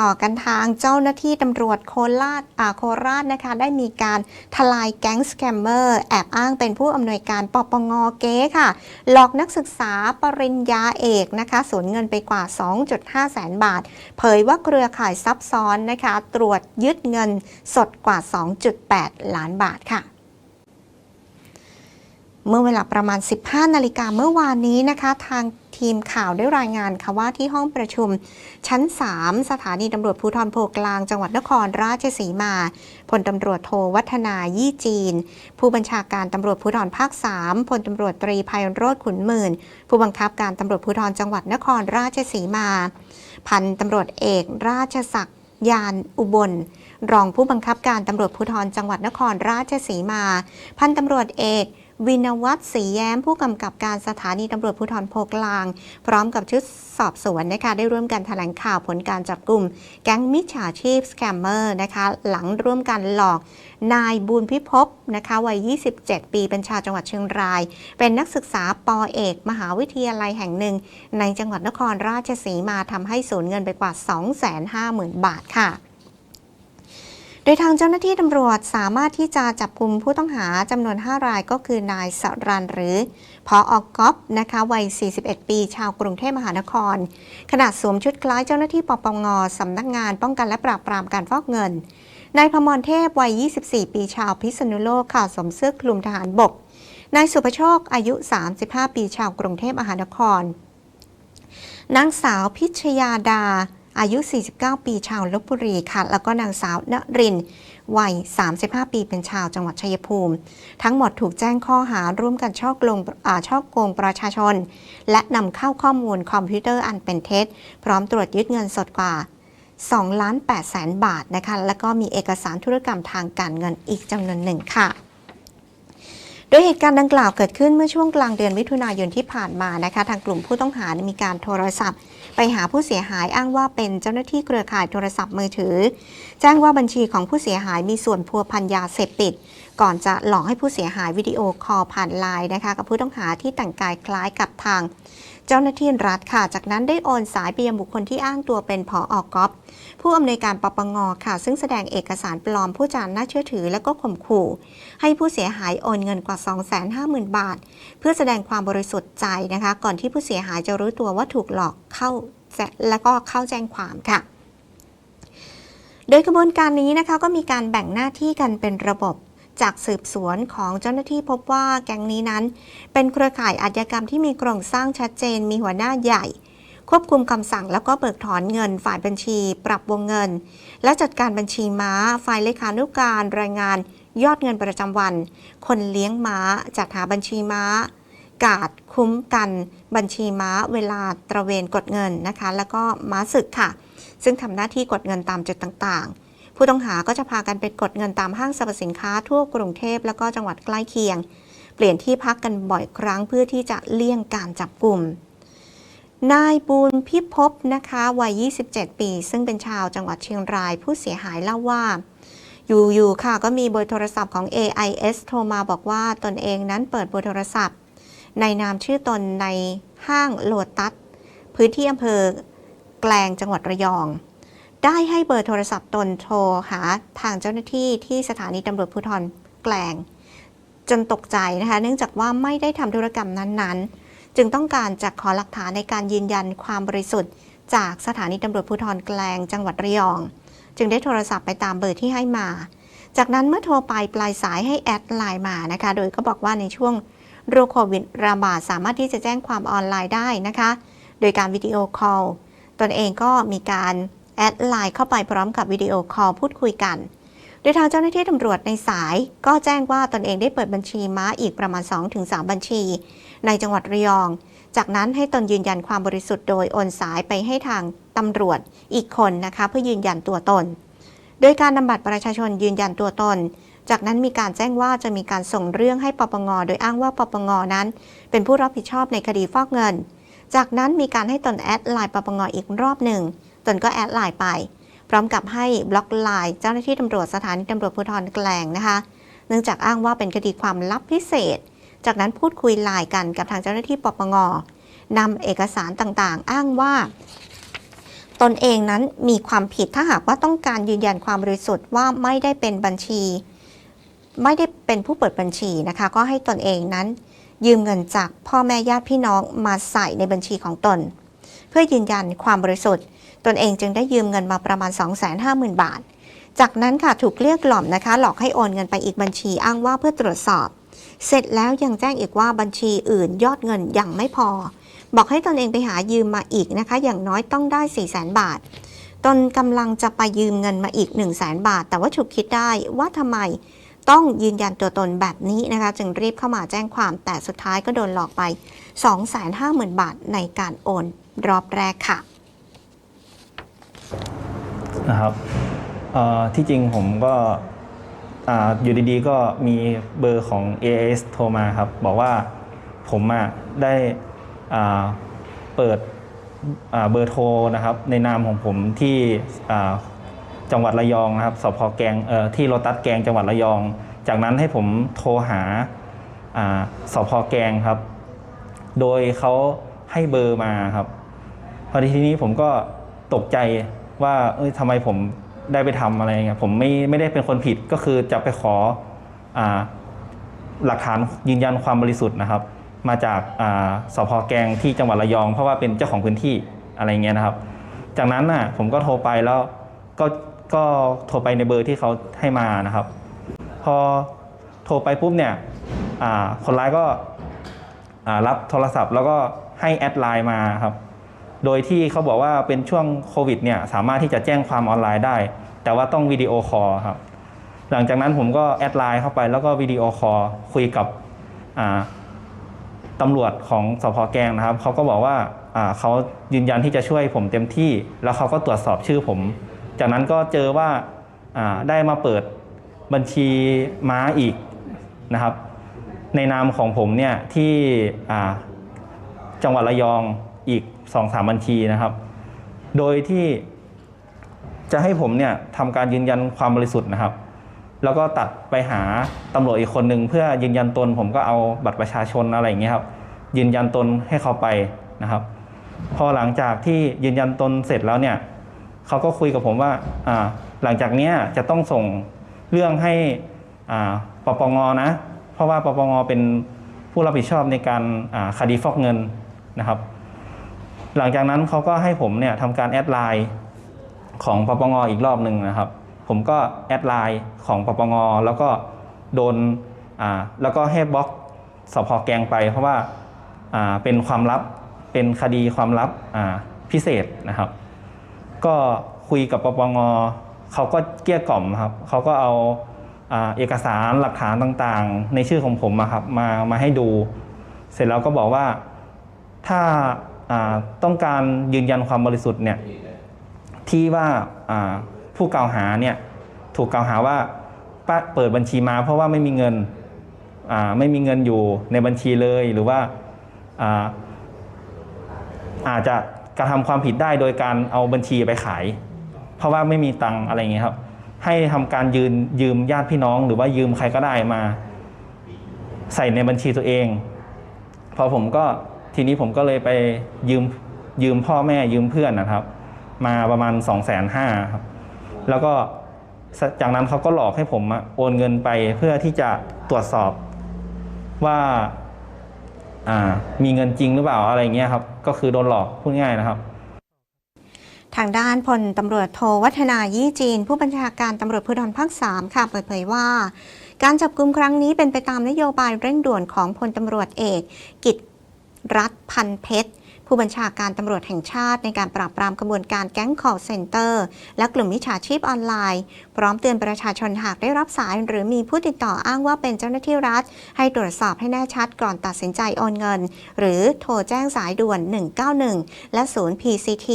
ต่อกันทางเจ้าหน้าที่ตำรวจโคราชอ่าโคราชนะคะ ได้มีการทลายแก๊งสแกมเมอร์ แอบอ้างเป็นผู้อำนวยการปปงเก๊ค่ะ หลอกนักศึกษาปริญญาเอกนะคะ สูญเงินไปกว่า 2.5 แสนบาท เผยว่าเครือข่ายซับซ้อนนะคะ ตรวจยึดเงินสดกว่า 2.8 ล้านบาทค่ะ เมื่อเวลาประมาณ 15 นาฬิกาเมื่อวานนี้นะคะ ทางทีมข่าวได้รายงานค่ะว่าที่ห้องประชุมชั้น 3 สถานีตำรวจภูธรโพกลางจังหวัดนครราชสีมาพลตำรวจโทวัฒนายี่จีน ผู้บัญชาการตำรวจภูธรภาค 3พลตำรวจตรีภัยโรธขุนหมื่น ผู้บังคับการตำรวจภูธรจังหวัดนครราชสีมา พันตำรวจเอกราชศักดิ์ยานอุบล รองผู้บังคับการตำรวจภูธรจังหวัดนครราชสีมา พันตำรวจเอก วินวัฒน์ศรีแย้มผู้กำกับการสถานีตำรวจภูธรโพกลาง พร้อมกับชุดสอบสวนนะคะได้ร่วมกันแถลงข่าวผลการจับกลุ่ม แก๊งมิจฉาชีพสแกมเมอร์นะคะหลังร่วมกันหลอกนายบุญพิภพนะคะวัย 27 ปีเป็นชาวจังหวัดเชียงราย เป็นนักศึกษาปอเอก มหาวิทยาลัยแห่งหนึ่ง ในจังหวัดนครราชสีมาทำให้สูญเงินไปกว่า 250,000 บาทค่ะ โดยทางเจ้าหน้าที่ตำรวจสามารถที่จะจับกลุ่มผู้ต้องหาจำนวน 5 รายก็คือนายสรันหรือพออกก๊อฟนะคะวัย 41 ปี ชาวกรุงเทพมหานคร ขณะสวมชุดคล้ายเจ้าหน้าที่ปปงสำนักงานป้องกันและปราบปรามการฟอกเงินนายพมรเทพวัย 24 ปีชาวพิษณุโลกค่ะสวมเสื้อคลุมทหารบกนายสุภโชคอายุ 35 ปีชาวกรุงเทพมหานครนางสาวพิชยาดา อายุ 49 ปีชาวลบบุรีค่ะ แล้วก็นางสาวนรินทร์วัย 35 ปีเป็นชาวจังหวัดชัยภูมิ ทั้งหมดถูกแจ้งข้อหาร่วมกันช่อโกงช่อโกงประชาชน และนำเข้าข้อมูลคอมพิวเตอร์อันเป็นเท็จ พร้อมตรวจยึดเงินสดกว่า2ล้าน8แสนบาทนะคะ แล้วก็มีเอกสารธุรกรรมทางการเงินอีกจำนวนหนึ่งค่ะ โดยเหตุการณ์ดังกล่าวเกิดขึ้นเมื่อช่วงกลางเดือนมิถุนายนที่ผ่านมานะคะทางกลุ่มผู้ต้องหามีการโทรศัพท์ ไปหาผู้เสียหายอ้างว่าเป็นเจ้าหน้าที่เครือข่ายโทรศัพท์มือถือ แจ้งว่าบัญชีของผู้เสียหายมีส่วนพัวพันยาเสพติด ก่อนจะหลอกให้ผู้เสียหายวิดีโอคอลผ่านไลน์นะคะกับผู้ต้องหาที่แต่งกายคล้ายกับทาง เจ้าหน้าที่รัฐค่ะ จากนั้นได้โอนสายไปยังบุคคลที่อ้างตัวเป็นผออกอฟผู้อำนวยการปปงค่ะ ซึ่งแสดงเอกสารปลอมผู้จานน่าเชื่อถือและก็ข่มขู่ ให้ผู้เสียหายโอนเงินกว่า 250,000 บาท เพื่อแสดงความบริสุทธิ์ใจนะคะ ก่อนที่ผู้เสียหายจะรู้ตัวว่าถูกหลอกเข้าแจแล้วก็เข้าแจ้งความค่ะโดยกระบวนการนี้นะคะก็มีการแบ่งหน้าที่กันเป็นระบบ จากสืบสวนของเจ้าหน้าที่พบว่าแก๊งนี้นั้น เป็นเครือข่ายอาชญากรรมที่มีโครงสร้างชัดเจนมีหัวหน้าใหญ่ ควบคุมคำสั่งแล้วก็เบิกถอนเงินฝ่ายบัญชี ปรับวงเงิน และจัดการบัญชีม้า ฝ่ายเลขานุการรายงานยอดเงินประจำวัน คนเลี้ยงม้า จัดหาบัญชีม้า กาดคุ้มกัน บัญชีม้าเวลาตระเวนกดเงินนะคะ แล้วก็ม้าศึกค่ะ ซึ่งทำหน้าที่กดเงินตามจุดต่างๆ ผู้ต้องหาก็จะพากันไปกดเงินตามห้างสรรพสินค้าทั่วกรุงเทพแล้วก็จังหวัดใกล้เคียง เปลี่ยนที่พักกันบ่อยครั้งเพื่อที่จะเลี่ยงการจับกลุ่มนายบูลพิภพนะคะวัย 27 ปี ซึ่งเป็นชาวจังหวัดเชียงรายผู้เสียหายเล่าว่า อยู่ๆค่ะก็มีเบอร์โทรศัพท์ของ AIS โทรมาบอกว่าตนเองนั้นเปิดเบอร์โทรศัพท์ ในนามชื่อตนในห้างโลตัสพื้นที่อำเภอแกลงจังหวัดระยอง ได้ให้เบอร์โทรศัพท์ตนโทรหาทางเจ้าหน้าที่ที่สถานีตำรวจภูธรแกลง จนตกใจนะคะ เนื่องจากว่าไม่ได้ทำธุรกรรมนั้นๆ จึงต้องการจะขอหลักฐานในการยืนยันความบริสุทธิ์ จากสถานีตำรวจภูธรแกลง จังหวัดระยอง จึงได้โทรศัพท์ไปตามเบอร์ที่ให้มา จากนั้นเมื่อโทรไปปลายสายให้แอดไลน์มานะคะ โดยก็บอกว่าในช่วงโรคโควิดระบาดสามารถที่จะแจ้งความออนไลน์ได้นะคะ โดยการวิดีโอคอลตนเองก็มีการ แอดไลน์เข้าไปพร้อมกับวิดีโอคอลพูดคุยกัน โดยทางเจ้าหน้าที่ตำรวจในสายก็แจ้งว่าตนเองได้เปิดบัญชีม้าอีกประมาณ 2-3 บัญชี ในจังหวัดระยอง จากนั้นให้ตนยืนยันความบริสุทธิ์โดยโอนสายไปให้ทางตำรวจอีกคนนะคะเพื่อยืนยันตัวตน โดยการนำบัตรประชาชนยืนยันตัวตน จากนั้นมีการแจ้งว่าจะมีการส่งเรื่องให้ปปง โดยอ้างว่าปปงนั้น เป็นผู้รับผิดชอบในคดีฟอกเงิน จากนั้นมีการให้ตนแอดไลน์ปปงอีกรอบหนึ่ง ตนก็แอดไลน์ไป พร้อมกับให้บล็อกไลน์เจ้าหน้าที่ตำรวจสถานีตำรวจภูธรแกลงนะคะ เนื่องจากอ้างว่าเป็นคดีความลับพิเศษ จากนั้นพูดคุยไลน์กันกับทางเจ้าหน้าที่ปปงนำเอกสารต่างๆ อ้างว่าตตนเองนั้นมีความผิดถ้าหากว่าต้องการยืนยันความบริสุทธิ์ว่าไม่ได้เป็นบัญชี ไม่ได้เป็นผู้เปิดบัญชีนะคะ ก็ให้ตนเองนั้น ยืมเงินจากพ่อแม่ญาติพี่น้องมาใส่ในบัญชีของตน เพื่อยืนยันความบริสุทธิ์ ตนเองจึงได้ยืมเงินมาประมาณ 250,000 บาท จากนั้นค่ะถูกเรียกกล่อมนะคะ หลอกให้โอนเงินไปอีกบัญชีอ้างว่าเพื่อตรวจสอบ เสร็จแล้วยังแจ้งอีกว่าบัญชีอื่นยอดเงินยังไม่พอ บอกให้ตนเองไปหายืมมาอีกนะคะ อย่างน้อยต้องได้ 4 0 0 0 0 0 บาท ตนกำลังจะไปยืมเงินมาอีก 1 0 0 0 0 0 บาท แต่ว่าฉุกคิดได้ว่าทำไมต้องยืนยันตัวตนแบบนี้นะคะ จึงรีบเข้ามาแจ้งความแต่สุดท้ายก็โดนหลอกไป 250,000 บาทในการโอนรอบแรกค่ะ นะครับที่จริงผมก็อยู่ดีๆ ก็มีเบอร์ของ AIS โทรมาครับ บอกว่าผมอะได้เปิดเบอร์โทรนะครับ ในนามของผมที่จังหวัดระยองนะครับสพแกงที่โรตัสแกงจังหวัดระยอง จากนั้นให้ผมโทรหาสพแกงครับ โดยเขาให้เบอร์มาครับพอดีทีนี้ผมก็ตกใจ ว่าเอ้ยทำไมผมได้ไปทำอะไรเงี้ยผมไม่ไม่ได้เป็นคนผิดก็คือจะไปขออหลักฐานยืนยันความบริสุทธิ์นะครับ มาจากาสพแกงที่จังหวัดระยอง เพราะว่าเป็นเจ้าของพื้นที่อะไรเงี้ยนะครับ จากนั้นน่ะผมก็โทรไปแล้วก็ก็โทรไปในเบอร์ที่เขาให้มานะครับ พอโทรไปปุ๊บเนี่ยคนร้ายก็รับโทรศัพท์แล้วก็ให้แอดไลน์มาครับ โดยที่เขาบอกว่าเป็นช่วงโควิดเนี่ยสามารถที่จะแจ้งความออนไลน์ได้ แต่ว่าต้องวิดีโอคอลครับ หลังจากนั้นผมก็แอดไลน์เข้าไปแล้วก็วิดีโอคอลคุยกับตำรวจของสพแกงนะครับเขาก็บอกว่าเขายืนยันที่จะช่วยผมเต็มที่ แล้วเขาก็ตรวจสอบชื่อผม จากนั้นก็เจอว่าได้มาเปิดบัญชีม้าอีกนะครับ ในนามของผมเนี่ยที่จังหวัดระยองอีก สองสามบัญชีนะครับ โดยที่จะให้ผมเนี่ยทำการยืนยันความบริสุทธิ์นะครับ แล้วก็ตัดไปหาตำรวจอีกคนหนึ่งเพื่อยืนยันตน ผมก็เอาบัตรประชาชนอะไรอย่างเงี้ยครับ ยืนยันตนให้เขาไปนะครับ พอหลังจากที่ยืนยันตนเสร็จแล้วเนี่ยเขาก็คุยกับผมว่าอ่าหลังจากเนี้ยจะต้องส่งเรื่องให้อ่าปปงนะ เพราะว่าปปงเป็นผู้รับผิดชอบในการคดีฟอกเงินนะครับ หลังจากนั้นเขาก็ให้ผมเนี่ยทำการแอดไลน์ของปปงอีกรอบหนึ่งนะครับ ผมก็แอดไลน์ของปปงแล้วก็โดนอ่าแล้วก็ให้บล็อกสพแกงไป เพราะว่าอ่าเป็นความลับเป็นคดีความลับอ่าพิเศษนะครับ ก็คุยกับปปงเขาก็เกลี้ยกล่อมครับเขาก็เอาเอกสารหลักฐานต่างๆ ในชื่อของผมอะครับมามาให้ดู เสร็จแล้วก็บอกว่าถ้า ต้องการยืนยันความบริสุทธิ์เนี่ยที่ว่าผู้กล่าวหาเนี่ยถูกกล่าวหาว่าป้าเปิดบัญชีมาเพราะว่าไม่มีเงินไม่มีเงินอยู่ในบัญชีเลยหรือว่าอาอาจจะกระทำความผิดได้โดยการเอาบัญชีไปขาย เพราะว่าไม่มีตังอะไรเงี้ยครับ ให้ทำการยืนยืมญาติพี่น้อง หรือว่ายืมใครก็ได้มา ใส่ในบัญชีตัวเอง พอผมก็ ทีนี้ผมก็เลยไปยืมยืมพ่อแม่ยืมเพื่อนนะครับ มาประมาณ2องแสนห้าครับแล้วก็จากนั้นเขาก็หลอกให้ผมโอนเงินไปเพื่อที่จะตรวจสอบว่าอ่ามีเงินจริงหรือเปล่าอะไรเงี้ยครับก็คือโดนหลอกพูดง่ายนะครับ ทางด้านพลตำรวจโทวัฒนายี่จีน ผู้บัญชาการตำรวจภูธรภาค3ค่ะเปิดเผยว่า การจับกลุ่มครั้งนี้เป็นไปตามนโยบายเร่งด่วนของพลตำรวจเอก กิต รัฐพันเพชร ผู้บัญชาการตำรวจแห่งชาติในการปราบปรามกระบวนการแก๊ง call center และกลุ่มมิจฉาชีพออนไลน์ พร้อมเตือนประชาชนหากได้รับสาย หรือมีผู้ติดต่ออ้างว่าเป็นเจ้าหน้าที่รัฐ ให้ตรวจสอบให้แน่ชัดก่อนตัดสินใจโอนเงิน หรือโทรแจ้งสายด่วน 191 และศูนย์ PCT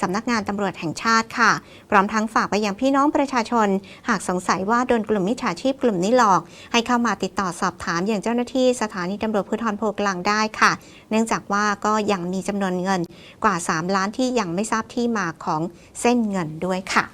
สำนักงานตำรวจแห่งชาติค่ะ พร้อมทั้งฝากไปยังพี่น้องประชาชน หากสงสัยว่าโดนกลุ่มมิจฉาชีพกลุ่มนี้หลอก ให้เข้ามาติดต่อสอบถามอย่างเจ้าหน้าที่สถานีตำรวจภูธรโพกลางได้ค่ะ เนื่องจากว่าก็ยังมีจำนวนเงินกว่า 3 ล้านที่ยังไม่ทราบที่มาของเส้นเงินด้วยค่ะ